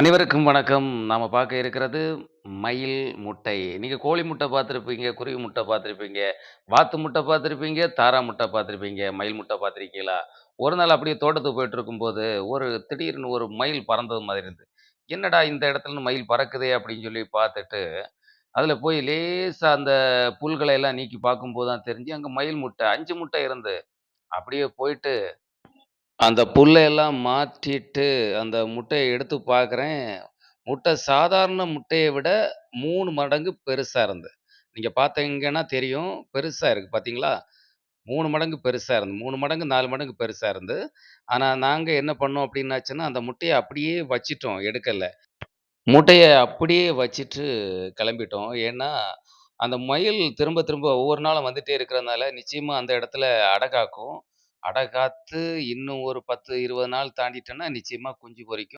அனைவருக்கும் வணக்கம். நாம் பார்க்க இருக்கிறது மயில் முட்டை. நீங்கள் கோழி முட்டை பார்த்துருப்பீங்க குருவி முட்டை பார்த்துருப்பீங்க வாத்து முட்டை பார்த்துருப்பீங்க தாரா முட்டை பார்த்துருப்பீங்க மயில் முட்டை பார்த்துருக்கீங்களா ஒரு நாள் அப்படியே தோட்டத்துக்கு போயிட்டுருக்கும்போது, ஒரு திடீர்னு ஒரு மயில் பறந்தது மாதிரி இருந்தது. "என்னடா இந்த இடத்துல மயில் பறக்குதே!" அப்படின்னு சொல்லி பார்த்துட்டு, அதில் போய் லேசாக அந்த புல்களை எல்லாம் நீக்கி பார்க்கும்போது தான் தெரிஞ்சு, அங்கே மயில் முட்டை அஞ்சு முட்டை இருந்து. அப்படியே போயிட்டு அந்த புல்லையெல்லாம் மாற்றிட்டு, அந்த முட்டைய எடுத்து பார்க்குறேன். முட்டை சாதாரண முட்டைய விட 3 மடங்கு பெருசா இருந்தது. நீங்க பார்த்தீங்கன்னா தெரியும். பெருசா இருக்கு பார்த்தீங்களா? 3 மடங்கு பெருசா இருந்து 3 மடங்கு, 4 மடங்கு பெருசா இருந்தது. ஆனா நாங்க என்ன பண்ணோம் அப்படின்னாச்சுன்னா, அந்த முட்டைய அப்படியே வச்சுட்டோம், எடுக்கல. முட்டையை அப்படியே வச்சுட்டு கிளம்பிட்டோம். ஏன்னா, அந்த மயில் திரும்ப திரும்ப ஒவ்வொரு நாளும் வந்துட்டே இருக்கிறனால, நிச்சயமா அந்த இடத்துல அடகாக்கும் அடை காத்து இன்னும் ஒரு 10, 20 நாள் தாண்டிட்டோம்னா, நிச்சயமா குஞ்சு பொரிக்கும்.